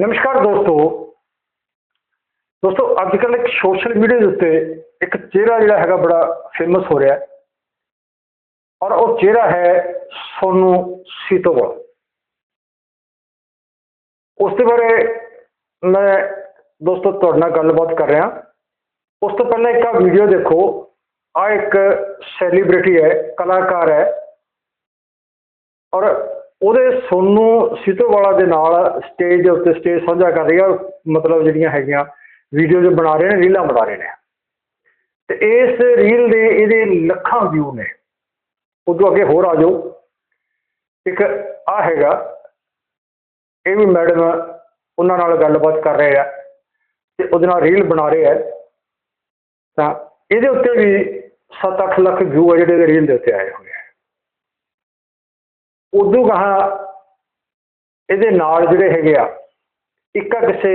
ਨਮਸਕਾਰ ਦੋਸਤੋ। ਦੋਸਤੋ ਅੱਜ ਕੱਲ੍ਹ ਇੱਕ ਸੋਸ਼ਲ ਮੀਡੀਆ ਦੇ ਉੱਤੇ ਇੱਕ ਚਿਹਰਾ ਜਿਹੜਾ ਹੈਗਾ ਬੜਾ ਫੇਮਸ ਹੋ ਰਿਹਾ ਹੈ। ਔਰ ਉਹ ਚਿਹਰਾ ਹੈ ਸੋਨੂ ਸੀਤੋਵਾਲ। ਉਸ ਦੇ ਬਾਰੇ ਮੈਂ ਦੋਸਤੋ ਤੁਹਾਡੇ ਨਾਲ ਗੱਲਬਾਤ ਕਰ ਰਿਹਾ। ਉਸ ਤੋਂ ਪਹਿਲਾਂ ਇੱਕ ਆ ਵੀਡੀਓ ਦੇਖੋ। ਆ ਇੱਕ ਸੈਲੀਬ੍ਰਿਟੀ ਹੈ, ਕਲਾਕਾਰ ਹੈ। ਔਰ ਉਹਦੇ ਸੋਨੂ ਸੀਤੋਵਾਲਾ ਦੇ ਨਾਲ ਸਟੇਜ ਦੇ ਉੱਤੇ ਸਟੇਜ ਸਾਂਝਾ ਕਰ ਰਹੀ ਆ, ਮਤਲਬ ਜਿਹੜੀਆਂ ਹੈਗੀਆਂ ਵੀਡੀਓ ਬਣਾ ਰਹੇ ਨੇ, ਰੀਲਾਂ ਬਣਾ ਰਹੇ ਨੇ। ਤੇ ਇਸ ਰੀਲ ਦੇ ਇਹਦੇ ਲੱਖਾਂ ਵਿਊ ਨੇ। ਉਦੋਂ ਅੱਗੇ ਹੋਰ ਆ ਜਾਓ। ਇੱਕ ਆ ਹੈਗਾ, ਇਹ ਵੀ ਮੈਡਮ ਉਹਨਾਂ ਨਾਲ ਗੱਲਬਾਤ ਕਰ ਰਹੇ ਆ ਤੇ ਉਹਦੇ ਨਾਲ ਰੀਲ ਬਣਾ ਰਹੇ ਆ। ਤਾਂ ਇਹਦੇ ਉੱਤੇ ਵੀ 7-8 ਲੱਖ ਵਿਊ ਆ ਜਿਹੜੇ ਰੀਲ ਦੇ ਉੱਤੇ ਆਏ ਹੋਏ ਆ। ਉਦੋਂ ਗਾਹਾਂ ਇਹਦੇ ਨਾਲ ਜਿਹੜੇ ਹੈਗੇ ਆ, ਇੱਕ ਆ ਕਿਸੇ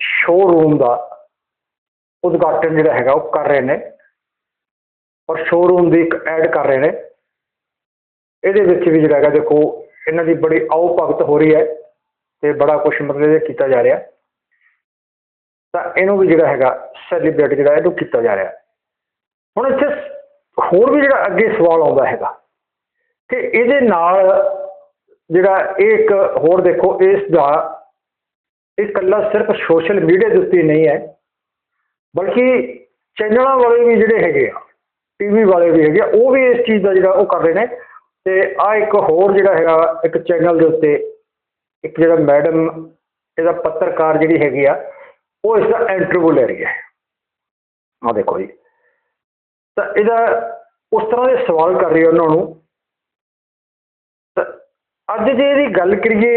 ਸ਼ੋਅਰੂਮ ਦਾ ਉਦਘਾਟਨ ਜਿਹੜਾ ਹੈਗਾ ਉਹ ਕਰ ਰਹੇ ਨੇ ਔਰ ਸ਼ੋਅਰੂਮ ਦੀ ਇੱਕ ਐਡ ਕਰ ਰਹੇ ਨੇ। ਇਹਦੇ ਵਿੱਚ ਵੀ ਜਿਹੜਾ ਹੈਗਾ ਦੇਖੋ, ਇਹਨਾਂ ਦੀ ਬੜੀ ਆਓ ਭਗਤ ਹੋ ਰਹੀ ਹੈ ਤੇ ਬੜਾ ਕੁਝ ਮਤਲਬ ਇਹ ਕੀਤਾ ਜਾ ਰਿਹਾ। ਤਾਂ ਇਹਨੂੰ ਵੀ ਜਿਹੜਾ ਹੈਗਾ ਸੈਲੀਬ੍ਰੇਟ ਜਿਹੜਾ ਇਹਨੂੰ ਕੀਤਾ ਜਾ ਰਿਹਾ। ਹੁਣ ਇੱਥੇ ਹੋਰ ਵੀ ਜਿਹੜਾ ਅੱਗੇ ਸਵਾਲ ਆਉਂਦਾ ਹੈਗਾ ਕਿ ਇਹਦੇ ਨਾਲ ਜਿਹੜਾ ਇਹ ਇੱਕ ਹੋਰ ਦੇਖੋ, ਇਸ ਦਾ ਇਹ ਇਕੱਲਾ ਸਿਰਫ ਸੋਸ਼ਲ ਮੀਡੀਆ ਦੇ ਉੱਤੇ ਨਹੀਂ ਹੈ, ਬਲਕਿ ਚੈਨਲਾਂ ਵਾਲੇ ਵੀ ਜਿਹੜੇ ਹੈਗੇ ਆ ਟੀਵੀ ਵਾਲੇ ਵੀ ਹੈਗੇ ਆ, ਉਹ ਵੀ ਇਸ ਚੀਜ਼ ਦਾ ਜਿਹੜਾ ਉਹ ਕਰ ਰਹੇ ਨੇ। ਤੇ ਆ ਇੱਕ ਹੋਰ ਜਿਹੜਾ ਹੈਗਾ, ਇੱਕ ਚੈਨਲ ਦੇ ਉੱਤੇ ਇੱਕ ਜਿਹੜਾ ਮੈਡਮ ਇਹਦਾ ਪੱਤਰਕਾਰ ਜਿਹੜੀ ਹੈਗੀ ਆ, ਉਹ ਇਸ ਦਾ ਇੰਟਰਵਿਊ ਲੈ ਰਹੀ ਹੈ। ਆ ਦੇਖੋ ਜੀ। ਤਾਂ ਇਹਦਾ ਉਸ ਤਰ੍ਹਾਂ ਦੇ ਸਵਾਲ ਕਰ ਰਹੀ ਹੈ ਉਹਨਾਂ ਨੂੰ। ਅੱਜ ਜੇ ਇਹਦੀ ਗੱਲ ਕਰੀਏ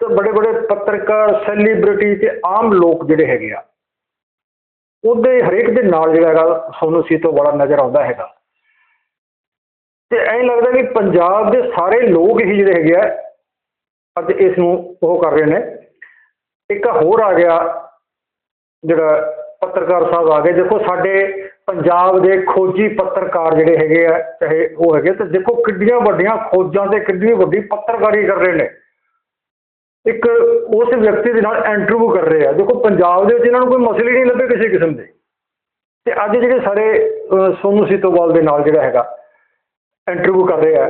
ਤਾਂ ਬੜੇ ਬੜੇ ਪੱਤਰਕਾਰ ਸੈਲੀਬ੍ਰਿਟੀ ਤੇ ਆਮ ਲੋਕ ਜਿਹੜੇ ਹੈਗੇ ਆ, ਉਹਦੇ ਹਰੇਕ ਦੇ ਨਾਲ ਜਿਹੜਾ ਹੈਗਾ, ਸੋਨੂ ਸੀਤੋ ਬੜਾ ਨਜ਼ਰ ਆਉਂਦਾ ਹੈਗਾ। ਤੇ ਐਂ ਲੱਗਦਾ ਵੀ ਪੰਜਾਬ ਦੇ ਸਾਰੇ ਲੋਕ ਹੀ ਜਿਹੜੇ ਹੈਗੇ ਆ, ਅੱਜ ਇਸ ਨੂੰ ਉਹ ਕਰ ਰਹੇ ਨੇ। ਇੱਕ ਹੋਰ ਆ ਗਿਆ, ਜਿਹੜਾ ਪੱਤਰਕਾਰ ਸਾਹਿਬ ਆ ਗਏ, ਦੇਖੋ ਸਾਡੇ ਪੰਜਾਬ ਦੇ ਖੋਜੀ ਪੱਤਰਕਾਰ ਜਿਹੜੇ ਹੈਗੇ ਆ ਚਾਹੇ ਉਹ ਹੈਗੇ ਤੇ ਦੇਖੋ ਕਿੱਡੀਆਂ ਵੱਡੀਆਂ ਖੋਜਾਂ ਤੇ ਕਿੰਨੀ ਵੱਡੀ ਪੱਤਰਕਾਰੀ ਕਰ ਰਹੇ ਨੇ। ਇੱਕ ਉਸ ਵਿਅਕਤੀ ਦੇ ਨਾਲ ਇੰਟਰਵਿਊ ਕਰ ਰਹੇ ਆ। ਦੇਖੋ ਪੰਜਾਬ ਦੇ ਵਿੱਚ ਇਹਨਾਂ ਨੂੰ ਕੋਈ ਮਸਲੇ ਨਹੀਂ ਲੱਭੇ ਕਿਸੇ ਕਿਸਮ ਦੇ। ਤੇ ਅੱਜ ਜਿਹੜੇ ਸਾਰੇ ਅਹ, ਸੋਨੂ ਸੀਤੋਵਾਲ ਦੇ ਨਾਲ ਜਿਹੜਾ ਹੈਗਾ ਇੰਟਰਵਿਊ ਕਰ ਰਹੇ ਆ।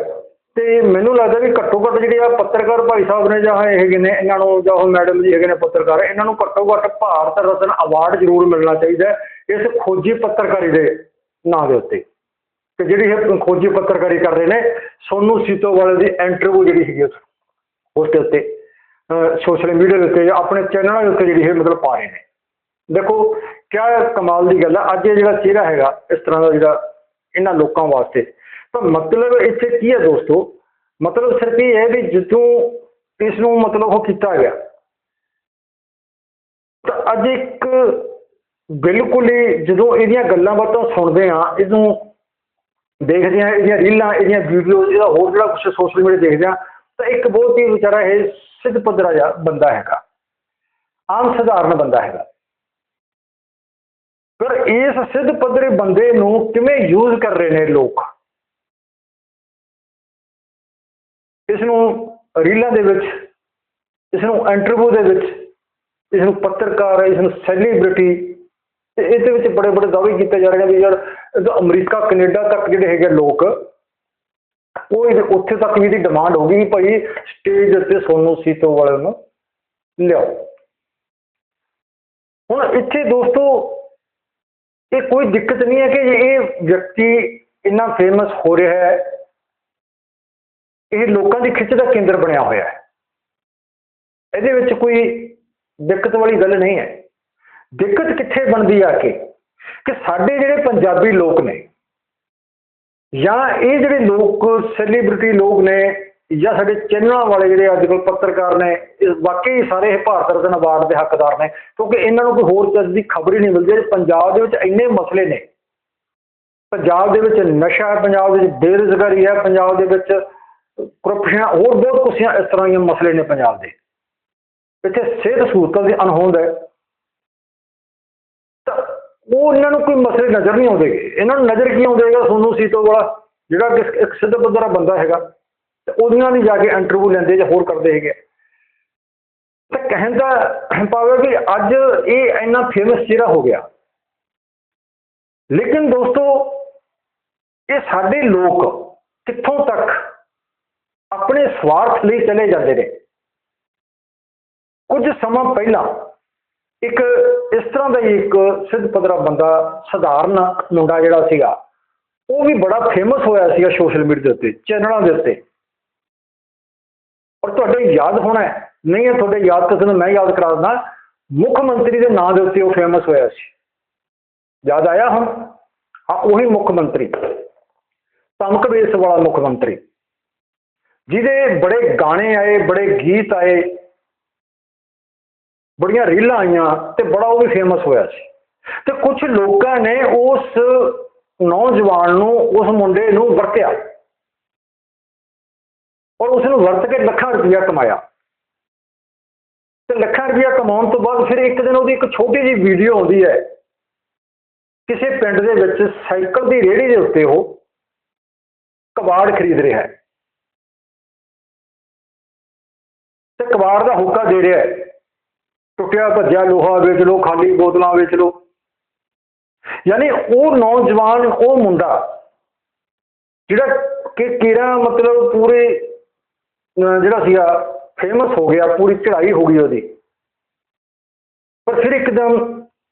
ਤੇ ਮੈਨੂੰ ਲੱਗਦਾ ਵੀ ਘੱਟੋ ਘੱਟ ਜਿਹੜੇ ਆ ਪੱਤਰਕਾਰ ਭਾਈ ਸਾਹਿਬ ਨੇ ਜਾਂ ਇਹ ਹੈਗੇ ਨੇ ਇਹਨਾਂ ਨੂੰ ਜਾਂ ਉਹ ਮੈਡਮ ਜੀ ਹੈਗੇ ਨੇ ਪੱਤਰਕਾਰ ਇਹਨਾਂ ਨੂੰ ਘੱਟੋ ਘੱਟ ਭਾਰਤ ਰਤਨ ਅਵਾਰਡ ਜ਼ਰੂਰ ਮਿਲਣਾ ਚਾਹੀਦਾ ਇਸ ਖੋਜੀ ਪੱਤਰਕਾਰੀ ਦੇ ਨਾਂ ਦੇ ਉੱਤੇ। ਤੇ ਜਿਹੜੀ ਇਹ ਖੋਜੀ ਪੱਤਰਕਾਰੀ ਕਰ ਰਹੇ ਨੇ, ਸੋਨੂ ਸੀਤੋਵਾਲ ਦੀ ਇੰਟਰਵਿਊ ਜਿਹੜੀ ਹੈਗੀ ਉਸ ਉਸ ਦੇ ਉੱਤੇ ਸੋਸ਼ਲ ਮੀਡੀਆ ਦੇ ਉੱਤੇ ਆਪਣੇ ਚੈਨਲਾਂ ਦੇ ਉੱਤੇ ਜਿਹੜੀ ਇਹ ਮਤਲਬ ਪਾ ਰਹੇ ਨੇ। ਦੇਖੋ, ਕਿਆ ਕਮਾਲ ਦੀ ਗੱਲ ਹੈ ਅੱਜ ਇਹ ਜਿਹੜਾ ਚਿਹਰਾ ਹੈਗਾ, ਇਸ ਤਰ੍ਹਾਂ ਦਾ ਜਿਹੜਾ ਇਹਨਾਂ ਲੋਕਾਂ ਵਾਸਤੇ, ਤਾਂ ਮਤਲਬ ਇੱਥੇ ਕੀ ਹੈ ਦੋਸਤੋ? ਮਤਲਬ ਸਿਰਫ ਇਹ ਹੈ ਵੀ ਜਦੋਂ ਇਸ ਨੂੰ ਮਤਲਬ ਉਹ ਕੀਤਾ ਗਿਆ। ਤਾਂ ਅੱਜ ਇੱਕ ਬਿਲਕੁਲ ਹੀ ਜਦੋਂ ਇਹਦੀਆਂ ਗੱਲਾਂ ਬਾਤਾਂ ਸੁਣਦੇ ਹਾਂ, ਇਹਨੂੰ ਦੇਖਦੇ ਹਾਂ, ਇਹਦੀਆਂ ਰੀਲਾਂ, ਇਹਦੀਆਂ ਵੀਡੀਓਜ਼ ਇਹਦਾ ਹੋਰ ਜਿਹੜਾ ਕੁਛ ਸੋਸ਼ਲ ਮੀਡੀਆ ਦੇਖਦੇ ਹਾਂ, ਤਾਂ ਇੱਕ ਬਹੁਤ ਹੀ ਵਿਚਾਰਾ ਇਹ ਸਿੱਧ ਪੱਧਰਾ ਜਿਹਾ ਬੰਦਾ ਹੈਗਾ। ਆਮ ਸਧਾਰਨ ਬੰਦਾ ਹੈਗਾ। ਪਰ ਇਸ ਸਿੱਧ ਪੱਧਰੇ ਬੰਦੇ ਨੂੰ ਕਿਵੇਂ ਯੂਜ਼ ਕਰ ਰਹੇ ਨੇ ਲੋਕ? ਇਸ ਨੂੰ ਰੀਲਾਂ ਦੇ ਵਿੱਚ ਇਸ ਨੂੰ ਇੰਟਰਵਿਊ ਦੇ ਵਿੱਚ ਇਸ ਨੂੰ ਪੱਤਰਕਾਰ ਇਸ ਨੂੰ ਸੈਲੀਬ੍ਰਿਟੀ ਤੇ ਇਹਦੇ ਵਿੱਚ ਬੜੇ ਬੜੇ ਦਾਅਵੇ ਕੀਤੇ ਜਾ ਰਹੇ ਨੇ ਵੀ ਯਾਰ ਅਮਰੀਕਾ, ਕੈਨੇਡਾ ਤੱਕ ਜਿਹੜੇ ਹੈਗੇ ਲੋਕ, ਉਹ ਇਹਦੇ ਉੱਥੇ ਤੱਕ ਵੀ ਦੀ ਡਿਮਾਂਡ ਹੋ ਗਈ ਕਿ ਭਾਈ ਸਟੇਜ ਉੱਤੇ ਸੋਨੂ ਸੀਤੋ ਵਾਲੇ ਨੂੰ ਲਿਆਓ। ਹੁਣ ਇੱਥੇ ਦੋਸਤੋ, ਇਹ ਕੋਈ ਦਿੱਕਤ ਨਹੀਂ ਹੈ ਕਿ ਇਹ ਵਿਅਕਤੀ ਇੰਨਾ ਫੇਮਸ ਹੋ ਰਿਹਾ ਹੈ, ਇਹ ਲੋਕਾਂ ਦੀ ਖਿੱਚ ਦਾ ਕੇਂਦਰ ਬਣਿਆ ਹੋਇਆ ਹੈ। ਇਹਦੇ ਵਿੱਚ ਕੋਈ ਦਿੱਕਤ ਵਾਲੀ ਗੱਲ ਨਹੀਂ ਹੈ। ਦਿੱਕਤ ਕਿੱਥੇ ਬਣਦੀ ਆ ਕੇ? ਕਿ ਸਾਡੇ ਜਿਹੜੇ ਪੰਜਾਬੀ ਲੋਕ ਨੇ ਜਾਂ ਇਹ ਜਿਹੜੇ ਲੋਕ ਸੈਲੀਬ੍ਰਿਟੀ ਲੋਕ ਨੇ ਜਾਂ ਸਾਡੇ ਚੈਨਲਾਂ ਵਾਲੇ ਜਿਹੜੇ ਅੱਜ ਕੱਲ੍ਹ ਪੱਤਰਕਾਰ ਨੇ, ਇਹ ਵਾਕਈ ਸਾਰੇ ਇਹ ਭਾਰਤ ਰਤਨ ਅਵਾਰਡ ਦੇ ਹੱਕਦਾਰ ਨੇ, ਕਿਉਂਕਿ ਇਹਨਾਂ ਨੂੰ ਕੋਈ ਹੋਰ ਚੱਜ ਦੀ ਖਬਰ ਹੀ ਨਹੀਂ ਮਿਲਦੀ। ਪੰਜਾਬ ਦੇ ਵਿੱਚ ਇੰਨੇ ਮਸਲੇ ਨੇ, ਪੰਜਾਬ ਦੇ ਵਿੱਚ ਨਸ਼ਾ ਹੈ, ਪੰਜਾਬ ਦੇ ਵਿੱਚ ਬੇਰੁਜ਼ਗਾਰੀ ਹੈ, ਪੰਜਾਬ ਦੇ ਵਿੱਚ ਕਰਪਸ਼ਨ ਹੋਰ ਬਹੁਤ ਕੁਛ ਇਸ ਤਰ੍ਹਾਂ ਦੇ ਮਸਲੇ ਨੇ ਪੰਜਾਬ ਦੇ। ਇੱਥੇ ਸਿਹਤ ਸਹੂਲਤਾਂ ਦੀ ਅਣਹੋਂਦ ਹੈ। ਉਹ ਇਹਨਾਂ ਨੂੰ ਕੋਈ ਮਸਲੇ ਨਜ਼ਰ ਨਹੀਂ ਆਉਂਦੇ। ਇਹਨਾਂ ਨੂੰ ਨਜ਼ਰ ਕੀ ਆਉਂਦੇਗਾ ਸੋਨੂ ਸੀਤੋ ਵਾਲਾ ਜਿਹੜਾ ਕਿ ਇੱਕ ਸਿੱਧ ਪੱਧਰਾ ਬੰਦਾ ਹੈਗਾ, ਤੇ ਉਹਦੀਆਂ ਨਹੀਂ ਜਾ ਕੇ ਇੰਟਰਵਿਊ ਲੈਂਦੇ ਜਾਂ ਹੋਰ ਕਰਦੇ ਹੈਗੇ। ਤਾਂ ਕਹਿਣ ਦਾ ਭਾਵ ਹੈ ਵੀ ਅੱਜ ਇਹ ਇੰਨਾ ਫੇਮਸ ਚਿਹਰਾ ਹੋ ਗਿਆ। ਲੇਕਿਨ ਦੋਸਤੋ, ਇਹ ਸਾਡੇ ਲੋਕ ਕਿੱਥੋਂ ਤੱਕ ਆਪਣੇ ਸਵਾਰਥ ਲਈ ਚਲੇ ਜਾਂਦੇ ਨੇ? ਕੁਝ ਸਮਾਂ ਪਹਿਲਾਂ ਇੱਕ ਇਸ ਤਰ੍ਹਾਂ ਦਾ ਹੀ ਇੱਕ ਸਿੱਧ ਪੱਧਰਾ ਬੰਦਾ, ਸਧਾਰਨ ਮੁੰਡਾ ਜਿਹੜਾ ਸੀਗਾ, ਉਹ ਵੀ ਬੜਾ ਫੇਮਸ ਹੋਇਆ ਸੀਗਾ ਸੋਸ਼ਲ ਮੀਡੀਆ ਦੇ ਉੱਤੇ, ਚੈਨਲਾਂ ਦੇ ਉੱਤੇ। ਔਰ ਤੁਹਾਡੇ ਯਾਦ ਹੋਣਾ ਹੈ? ਨਹੀਂ ਹੈ ਤੁਹਾਡੇ ਯਾਦ ਕਿਸੇ ਨੂੰ ਮੈਂ ਯਾਦ ਕਰਾ ਦਿੰਦਾ, ਮੁੱਖ ਮੰਤਰੀ ਦੇ ਨਾਂ ਦੇ ਉੱਤੇ ਉਹ ਫੇਮਸ ਹੋਇਆ ਸੀ। ਯਾਦ ਆਇਆ ਹੁਣ? ਹਾਂ, ਉਹੀ ਮੁੱਖ ਮੰਤਰੀ। ਧਮਕ ਬੇਸ ਵਾਲਾ ਮੁੱਖ ਮੰਤਰੀ। ਜਿਹਦੇ ਬੜੇ ਗਾਣੇ ਆਏ, ਬੜੇ ਗੀਤ ਆਏ ਬੜੀਆਂ ਰੀਲਾਂ ਆਈਆਂ ਤੇ ਬੜਾ ਉਹ ਵੀ ਫੇਮਸ ਹੋਇਆ ਸੀ। ਤੇ ਕੁਝ ਲੋਕਾਂ ਨੇ ਉਸ ਨੌਜਵਾਨ ਨੂੰ, ਉਸ ਮੁੰਡੇ ਨੂੰ ਵਰਤਿਆ ਔਰ ਉਸ ਨੂੰ ਵਰਤ ਕੇ ਲੱਖਾਂ ਰੁਪਇਆ ਕਮਾਇਆ। ਤੇ ਲੱਖਾਂ ਰੁਪਇਆ ਕਮਾਉਣ ਤੋਂ ਬਾਅਦ ਫਿਰ ਇੱਕ ਦਿਨ ਉਹਦੀ ਇੱਕ ਛੋਟੀ ਜਿਹੀ ਵੀਡੀਓ ਆਉਂਦੀ ਹੈ। ਕਿਸੇ ਪਿੰਡ ਦੇ ਵਿੱਚ ਸਾਈਕਲ ਦੀ ਰੇਹੜੀ ਦੇ ਉੱਤੇ ਉਹ ਕਬਾੜ ਖਰੀਦ ਰਿਹਾ ਹੈ। ਤੇ ਕਬਾੜ ਦਾ ਹੁੱਕਾ ਦੇ ਰਿਹਾ ਹੈ। ਟੁੱਟਿਆ ਭੱਜਿਆ ਲੋਹਾ ਵੇਚ ਲਓ, ਖਾਲੀ ਬੋਤਲਾਂ ਵੇਚ ਲਓ। ਯਾਨੀ ਉਹ ਨੌਜਵਾਨ, ਉਹ ਮੁੰਡਾ ਜਿਹੜਾ ਕਿ ਕਿਹੜਾ ਮਤਲਬ ਪੂਰੇ ਜਿਹੜਾ ਸੀਗਾ ਫੇਮਸ ਹੋ ਗਿਆ, ਪੂਰੀ ਚੜ੍ਹਾਈ ਹੋ ਗਈ ਉਹਦੀ। ਪਰ ਫਿਰ ਇੱਕਦਮ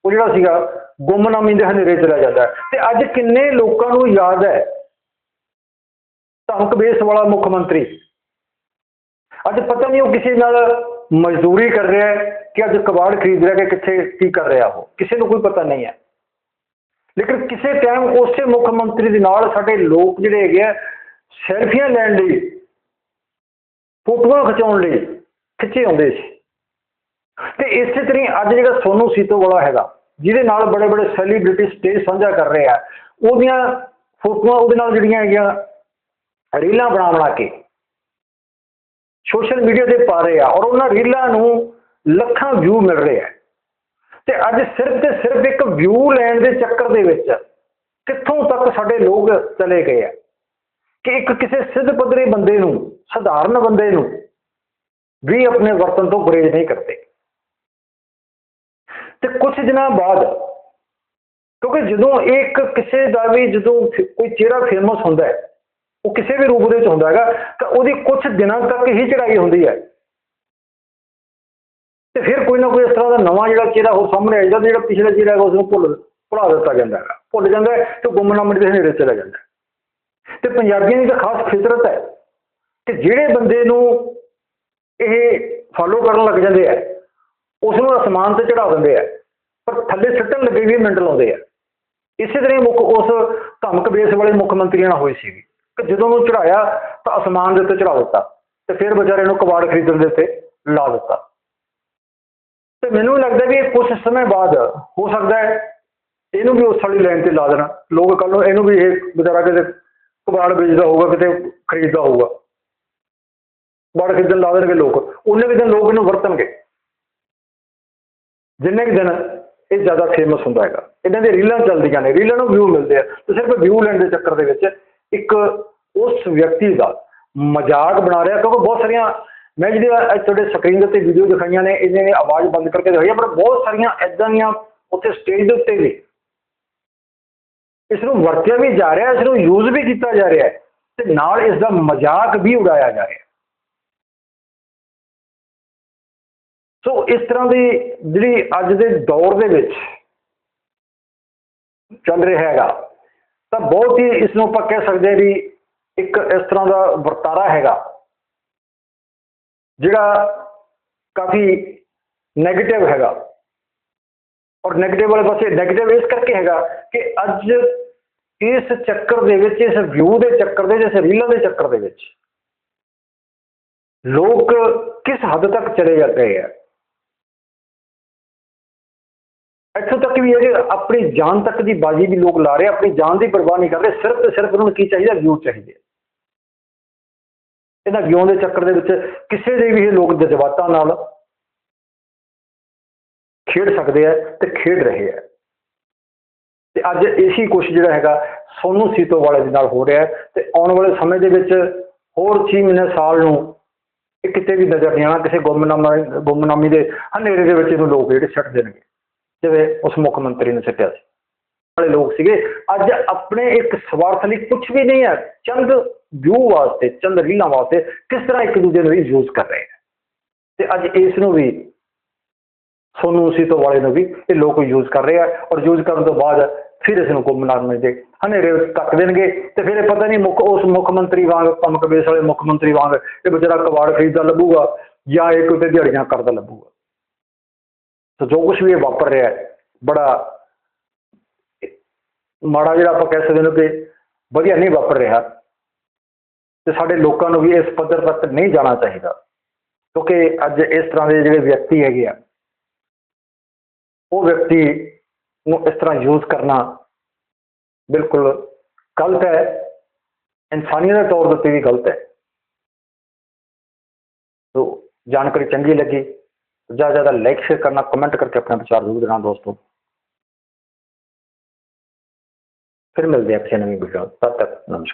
ਉਹ ਜਿਹੜਾ ਸੀਗਾ, ਗੁੰਮਨਾਮੀ ਦੇ ਹਨੇਰੇ ਚਲਾ ਜਾਂਦਾ ਤੇ ਅੱਜ ਕਿੰਨੇ ਲੋਕਾਂ ਨੂੰ ਯਾਦ ਹੈ, ਧਮਕ ਬੇਸ ਵਾਲਾ ਮੁੱਖ ਮੰਤਰੀ। ਅੱਜ ਪਤਾ ਨਹੀਂ ਉਹ ਕਿਸੇ ਨਾਲ ਮਜ਼ਦੂਰੀ ਕਰ ਰਿਹਾ ਹੈ ਕਿ ਅੱਜ ਕਬਾੜ ਖਰੀਦ ਰਿਹਾ ਕਿ ਕਿੱਥੇ ਕੀ ਕਰ ਰਿਹਾ ਉਹ? ਕਿਸੇ ਨੂੰ ਕੋਈ ਪਤਾ ਨਹੀਂ ਹੈ। ਲੇਕਿਨ ਕਿਸੇ ਟਾਈਮ ਉਸੇ ਮੁੱਖ ਮੰਤਰੀ ਦੇ ਨਾਲ ਸਾਡੇ ਲੋਕ ਜਿਹੜੇ ਹੈਗੇ ਆ, ਸੈਲਫੀਆਂ ਲੈਣ ਲਈ, ਫੋਟੋਆਂ ਖਿਚਾਉਣ ਲਈ ਖਿੱਚੇ ਆਉਂਦੇ ਸੀ। ਤੇ ਇਸੇ ਤਰ੍ਹਾਂ ਅੱਜ ਜਿਹੜਾ ਸੋਨੂ ਸੀਤੋ ਵਾਲਾ ਹੈਗਾ, ਜਿਹਦੇ ਨਾਲ ਬੜੇ ਬੜੇ ਸੈਲੀਬ੍ਰਿਟੀ ਸਟੇਜ ਸਾਂਝਾ ਕਰ ਰਹੇ ਆ ਉਹਦੀਆਂ ਫੋਟੋਆਂ ਉਹਦੇ ਨਾਲ ਜਿਹੜੀਆਂ ਹੈਗੀਆਂ, ਰੀਲਾਂ ਬਣਾ ਬਣਾ ਕੇ ਸੋਸ਼ਲ ਮੀਡੀਆ ਤੇ ਪਾ ਰਹੇ ਆ ਔਰ ਉਹਨਾਂ ਰੀਲਾਂ ਨੂੰ ਲੱਖਾਂ ਵਿਊ ਮਿਲ ਰਹੇ ਆ। ਤੇ ਅੱਜ ਸਿਰਫ ਤੇ ਸਿਰਫ ਇੱਕ ਵਿਊ ਲੈਣ ਦੇ ਚੱਕਰ ਦੇ ਵਿੱਚ ਕਿੱਥੋਂ ਤੱਕ ਸਾਡੇ ਲੋਕ ਚਲੇ ਗਏ ਆ? ਕਿ ਇੱਕ ਕਿਸੇ ਸਿੱਧ ਪੱਧਰੇ ਬੰਦੇ ਨੂੰ, ਸਧਾਰਨ ਬੰਦੇ ਨੂੰ ਵੀ ਆਪਣੇ ਵਰਤਨ ਤੋਂ ਗੁਰੇਜ਼ ਨਹੀਂ ਕਰਦੇ। ਤੇ ਕੁਝ ਦਿਨਾਂ ਬਾਅਦ, ਕਿਉਂਕਿ ਜਦੋਂ ਇੱਕ ਕਿਸੇ ਦਾ ਵੀ ਜਦੋਂ ਕੋਈ ਚਿਹਰਾ ਫੇਮਸ ਹੁੰਦਾ ਹੈ ਉਹ ਕਿਸੇ ਵੀ ਰੂਪ ਦੇ ਵਿੱਚ ਹੁੰਦਾ ਹੈਗਾ, ਤਾਂ ਉਹਦੀ ਕੁਝ ਦਿਨਾਂ ਤੱਕ ਹੀ ਚੜਾਈ ਹੁੰਦੀ ਹੈ। ਤੇ ਫਿਰ ਕੋਈ ਨਾ ਕੋਈ ਇਸ ਤਰ੍ਹਾਂ ਦਾ ਨਵਾਂ ਜਿਹੜਾ ਚਿਹਰਾ ਉਹ ਸਾਹਮਣੇ ਆ ਜਾਂਦਾ ਤੇ ਜਿਹੜਾ ਪਿਛਲਾ ਚਿਹਰਾ ਹੈਗਾ ਉਸ ਨੂੰ ਭੁੱਲ, ਭੁਲਾ ਦਿੱਤਾ ਜਾਂਦਾ ਹੈਗਾ। ਭੁੱਲ ਜਾਂਦਾ ਹੈ ਤੇ ਗੁੰਮਨਾਮੇ ਦੇ ਹਨੇਰੇ ਚਲਾ ਜਾਂਦਾ ਹੈ। ਤੇ ਪੰਜਾਬੀਆਂ ਦੀ ਤਾਂ ਖਾਸ ਫਿਤਰਤ ਹੈ ਕਿ ਜਿਹੜੇ ਬੰਦੇ ਨੂੰ ਇਹ ਫਾਲੋ ਕਰਨ ਲੱਗ ਜਾਂਦੇ ਆ ਉਸ ਨੂੰ ਅਸਮਾਨ ਤੇ ਚੜਾ ਦਿੰਦੇ ਆ, ਪਰ ਥੱਲੇ ਸੱਟਣ ਲੱਗੇ ਵੀ ਮਿੰਟ ਲਾਉਂਦੇ ਆ। ਇਸੇ ਤਰ੍ਹਾਂ ਮੁੱਖ ਉਸ ਧਮਕ ਬੇਸ ਵਾਲੇ ਮੁੱਖ ਮੰਤਰੀਆਂ ਨਾਲ ਹੋਈ ਸੀਗੀ। ਕਿ ਜਦੋਂ ਉਹਨੂੰ ਚੜਾਇਆ ਤਾਂ ਅਸਮਾਨ ਦੇ ਉੱਤੇ ਚੜਾ ਦਿੱਤਾ ਤੇ ਫਿਰ ਵਿਚਾਰੇ ਨੂੰ ਕਬਾੜ ਖਰੀਦਣ ਦੇ ਉੱਤੇ ਲਾ ਦਿੱਤਾ। ਤੇ ਮੈਨੂੰ ਲੱਗਦਾ ਵੀ ਕੁਝ ਸਮੇਂ ਬਾਅਦ ਹੋ ਸਕਦਾ ਹੈ, ਇਹਨੂੰ ਵੀ ਉਸ ਵਾਲੀ ਲਾਈਨ ਤੇ ਲਾ ਦੇਣਾ। ਲੋਕ ਕੱਲ ਨੂੰ ਇਹਨੂੰ ਵੀ ਇਹ ਵਿਚਾਰਾ ਕਿਤੇ ਕਬਾੜ ਵੇਚਦਾ ਹੋਊਗਾ, ਕਿਤੇ ਖਰੀਦਦਾ ਹੋਊਗਾ। ਕਬਾੜ ਖਰੀਦਣ ਲਾ ਦੇਣਗੇ ਲੋਕ। ਉਹਨੇ ਵੀ ਦਿਨ ਲੋਕ ਇਹਨੂੰ ਵਰਤਣਗੇ। ਜਿੰਨੇ ਕੁ ਦਿਨ ਇਹ ਜ਼ਿਆਦਾ ਫੇਮਸ ਹੁੰਦਾ ਹੈਗਾ। ਇਹਨਾਂ ਦੇ ਰੀਲਾਂ ਚੱਲਦੀਆਂ ਨੇ। ਰੀਲਾਂ ਨੂੰ ਵਿਊ ਮਿਲਦੇ ਆ। ਤੇ ਸਿਰਫ ਵਿਊ ਲੈਣ ਦੇ ਚੱਕਰ ਦੇ ਵਿੱਚ ਇੱਕ ਉਸ ਵਿਅਕਤੀ ਦਾ ਮਜ਼ਾਕ ਬਣਾ ਰਿਹਾ ਕਿਉਂਕਿ ਬਹੁਤ ਸਾਰੀਆਂ ਮੈਂ ਜਿਹੜੀਆਂ ਅੱਜ ਤੁਹਾਡੇ ਸਕਰੀਨ ਦੇ ਉੱਤੇ ਵੀਡੀਓ ਦਿਖਾਈਆਂ ਨੇ ਇਹਨੇ ਨੇ ਆਵਾਜ਼ ਬੰਦ ਕਰਕੇ ਦਿਖਾਈ ਆ, ਪਰ ਬਹੁਤ ਸਾਰੀਆਂ ਐਦਾਂ ਦੀਆਂ ਉੱਥੇ ਸਟੇਜ ਦੇ ਉੱਤੇ ਵੀ ਇਸ ਨੂੰ ਵਰਤਿਆ ਵੀ ਜਾ ਰਿਹਾ ਇਸ ਨੂੰ ਯੂਜ਼ ਵੀ ਕੀਤਾ ਜਾ ਰਿਹਾ ਹੈ ਤੇ ਨਾਲ ਇਸ ਦਾ ਮਜ਼ਾਕ ਵੀ ਉਡਾਇਆ ਜਾ ਰਿਹਾ ਸੋ ਇਸ ਤਰ੍ਹਾਂ ਦੀ ਜਿਹੜੀ ਅੱਜ ਦੇ ਦੌਰ ਦੇ ਵਿੱਚ ਚੱਲ ਰਿਹਾ ਹੈਗਾ ਤਾਂ ਬਹੁਤ ਹੀ ਇਸ ਨੂੰ ਆਪਾਂ ਕਹਿ ਸਕਦੇ ਵੀ ਇੱਕ ਇਸ ਤਰ੍ਹਾਂ ਦਾ ਵਰਤਾਰਾ ਹੈਗਾ, ਜਿਹੜਾ ਕਾਫੀ ਨੈਗੇਟਿਵ ਹੈਗਾ। ਔਰ ਨੈਗੇਟਿਵ ਵਾਲੇ ਪਾਸੇ ਨੈਗੇਟਿਵ ਇਸ ਕਰਕੇ ਹੈਗਾ ਕਿ ਅੱਜ ਇਸ ਚੱਕਰ ਦੇ ਵਿੱਚ, ਇਸ ਵਿਊ ਦੇ ਚੱਕਰ ਦੇ ਵਿੱਚ ਇਸ ਰੀਲਾਂ ਦੇ ਚੱਕਰ ਦੇ ਵਿੱਚ ਲੋਕ ਕਿਸ ਹੱਦ ਤੱਕ ਚਲੇ ਜਾਂਦੇ ਆ? ਇੱਥੋਂ ਤੱਕ ਵੀ ਹੈ ਕਿ ਆਪਣੀ ਜਾਨ ਤੱਕ ਦੀ ਬਾਜੀ ਵੀ ਲੋਕ ਲਾ ਰਹੇ ਆਪਣੀ ਜਾਨ ਦੀ ਪਰਵਾਹ ਨਹੀਂ ਕਰ ਰਹੇ, ਸਿਰਫ ਅਤੇ ਸਿਰਫ ਉਹਨਾਂ ਨੂੰ ਕੀ ਚਾਹੀਦਾ? ਵਿਊ ਚਾਹੀਦੇ ਇਹਨਾਂ ਵਿਊ ਦੇ ਚੱਕਰ ਦੇ ਵਿੱਚ ਕਿਸੇ ਦੇ ਵੀ ਇਹ ਲੋਕ ਜਜ਼ਬਾਤਾਂ ਨਾਲ ਖੇਡ ਸਕਦੇ ਆ ਤੇ ਖੇਡ ਰਹੇ ਆ। ਤੇ ਅੱਜ ਇਸੀ ਕੁਛ ਜਿਹੜਾ ਹੈਗਾ ਸੋਨੂ ਸੀਤੋ ਵਾਲੇ ਦੇ ਨਾਲ ਹੋ ਰਿਹਾ ਹੈ ਤੇ ਆਉਣ ਵਾਲੇ ਸਮੇਂ ਦੇ ਵਿੱਚ ਹੋਰ 6 ਮਹੀਨੇ ਸਾਲ ਨੂੰ ਇਹ ਕਿਤੇ ਵੀ ਨਜ਼ਰ ਨਹੀਂ ਆਉਣਾ, ਕਿਸੇ ਗੁੰਮਨਾਮਾ ਗੁੰਮਨਾਮੀ ਦੇ ਹਨੇਰੇ ਦੇ ਵਿੱਚ ਇਹਨੂੰ ਲੋਕ ਜਿਹੜੇ ਛੱਡ ਦੇਣਗੇ। ਜਿਵੇਂ ਉਸ ਮੁੱਖ ਮੰਤਰੀ ਨੇ ਸਿੱਟਿਆ ਸੀ। ਵਾਲੇ ਲੋਕ ਸੀਗੇ। ਅੱਜ ਆਪਣੇ ਇੱਕ ਸਵਾਰਥ ਲਈ ਕੁਝ ਵੀ ਨਹੀਂ ਹੈ। ਚੰਦ ਵਿਊ ਵਾਸਤੇ, ਚੰਦ ਰੀਲਾਂ ਵਾਸਤੇ ਕਿਸ ਤਰ੍ਹਾਂ ਇੱਕ ਦੂਜੇ ਨੂੰ ਯੂਜ਼ ਕਰ ਰਹੇ ਹੈ ਤੇ ਅੱਜ ਇਸ ਨੂੰ ਵੀ, ਸੋਨੂੰ ਸੀਤੋ ਵਾਲੇ ਨੂੰ ਵੀ ਇਹ ਲੋਕ ਯੂਜ਼ ਕਰ ਰਹੇ ਆ ਔਰ ਯੂਜ਼ ਕਰਨ ਤੋਂ ਬਾਅਦ ਫਿਰ ਇਸ ਨੂੰ ਗੁੰਮਨਾਮੇ ਦੇ। ਹਨੇਰੇ ਵਿੱਚ ਕੱਟ ਦੇਣਗੇ ਤੇ ਫਿਰ ਇਹ ਪਤਾ ਨਹੀਂ ਮੁੱਖ, ਉਸ ਮੁੱਖ ਮੰਤਰੀ ਵਾਂਗ ਪੰਮ ਕਬੇਸ ਵਾਲੇ ਮੁੱਖ ਮੰਤਰੀ ਵਾਂਗ ਇਹ ਵਿਚਾਰਾ ਕਬਾੜ ਖਰੀਦਦਾ ਲੱਭੂਗਾ ਜਾਂ ਇਹ ਕਿਤੇ ਦਿਹਾੜੀਆਂ ਕਰਦਾ ਲੱਭੂਗਾ। ਤਾਂ ਜੋ ਕੁਝ ਵੀ ਇਹ ਵਾਪਰ ਰਿਹਾ ਬੜਾ ਮਾੜਾ ਜਿਹੜਾ ਆਪਾਂ ਕਹਿ ਸਕਦੇ ਹਾਂ ਕਿ ਵਧੀਆ ਨਹੀਂ ਵਾਪਰ ਰਿਹਾ। ਅਤੇ ਸਾਡੇ ਲੋਕਾਂ ਨੂੰ ਵੀ ਇਸ ਪੱਧਰ ਤੱਕ ਨਹੀਂ ਜਾਣਾ ਚਾਹੀਦਾ, ਕਿਉਂਕਿ ਅੱਜ ਇਸ ਤਰ੍ਹਾਂ ਦੇ ਜਿਹੜੇ ਵਿਅਕਤੀ ਹੈਗੇ ਆ, ਉਹ ਵਿਅਕਤੀ ਨੂੰ ਇਸ ਤਰ੍ਹਾਂ ਯੂਜ਼ ਕਰਨਾ ਬਿਲਕੁਲ ਗਲਤ ਹੈ। ਇਨਸਾਨੀਅਤ ਦੇ ਤੌਰ ਦੇ ਉੱਤੇ ਵੀ ਗਲਤ ਹੈ। ਤੋ ਜਾਣਕਾਰੀ ਚੰਗੀ ਲੱਗੀ ਜ਼ਿਆਦਾ ਜ਼ਿਆਦਾ ਲਾਈਕ ਸ਼ੇਅਰ ਕਰਨਾ ਕਮੈਂਟ ਕਰਕੇ ਆਪਣਾ ਵਿਚਾਰ ਜ਼ਰੂਰ ਦੇਣਾ ਦੋਸਤੋ। ਫਿਰ ਮਿਲਦੇ ਹਾਂ ਕਿਸੇ ਨਵੀਂ ਵੀਡੀਓ ਤਦ ਤੱਕ ਨਮਸਕਾਰ।